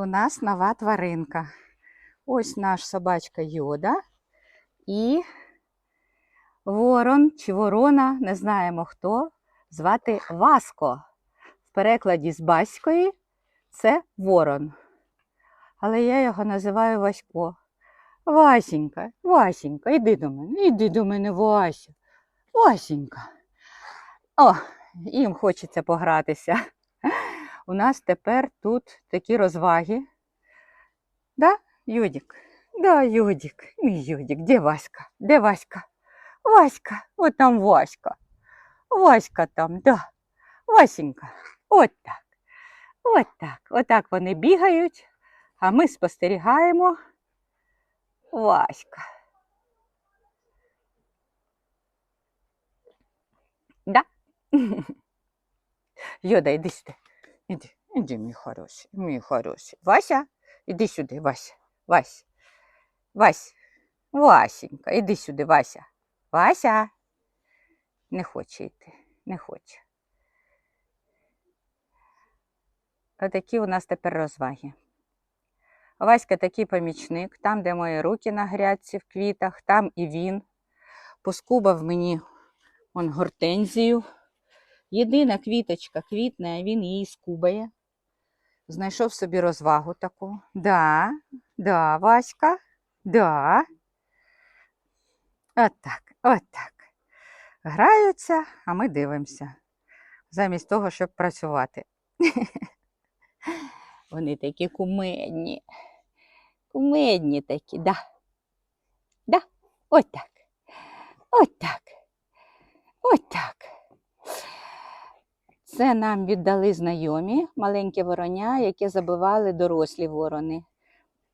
у нас нова тваринка. Ось наш собачка Йода і ворон чи ворона, не знаємо хто, звати Васко. В перекладі з баської це ворон. Але я його називаю Васько. Васенька, Васенька, іди до мене, іди до мене, Вася. Васенька. О, їм хочеться погратися. У нас тепер тут такі розваги. Да, Юдік? Да, Юдік. Мій Юдік, де Васька? Де Васька? Васька, от там Васька. Васька там, да. Васенька. От так. От так. Отак вони бігають, а ми спостерігаємо. Васька. Да? Йода, іди сюди. Іди, іди, мій хороший, мій хороший. Вася, іди сюди, Вася. Вась. Вась. Васенька, іди сюди, Вася. Вася. Не хоче йти, не хоче. Отакі у нас тепер розваги. Васька такий помічник, там, де мої руки на грядці в квітах, там і він. Поскубав мені он гортензію. Єдина квіточка квітне, він її скубає. Знайшов собі розвагу таку. Да, да, Васька, да. От так, от так. Граються, а ми дивимося. Замість того, щоб працювати. Вони такі кумедні. Кумедні такі, да. Да, от так. От так. От так. Це нам віддали знайомі маленьке вороня, яке забивали дорослі ворони.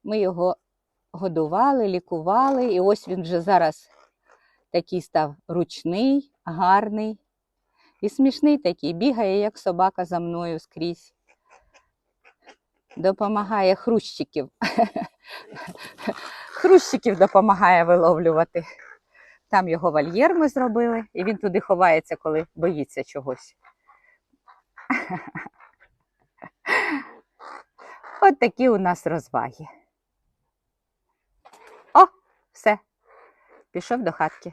Ми його годували, лікували, і ось він вже зараз такий став ручний, гарний і смішний такий, бігає, як собака за мною скрізь. Допомагає хрущиків. Хрущиків допомагає виловлювати. Там його вольєр ми зробили, і він туди ховається, коли боїться чогось. От такі у нас розваги. О, все. Пішов до хатки.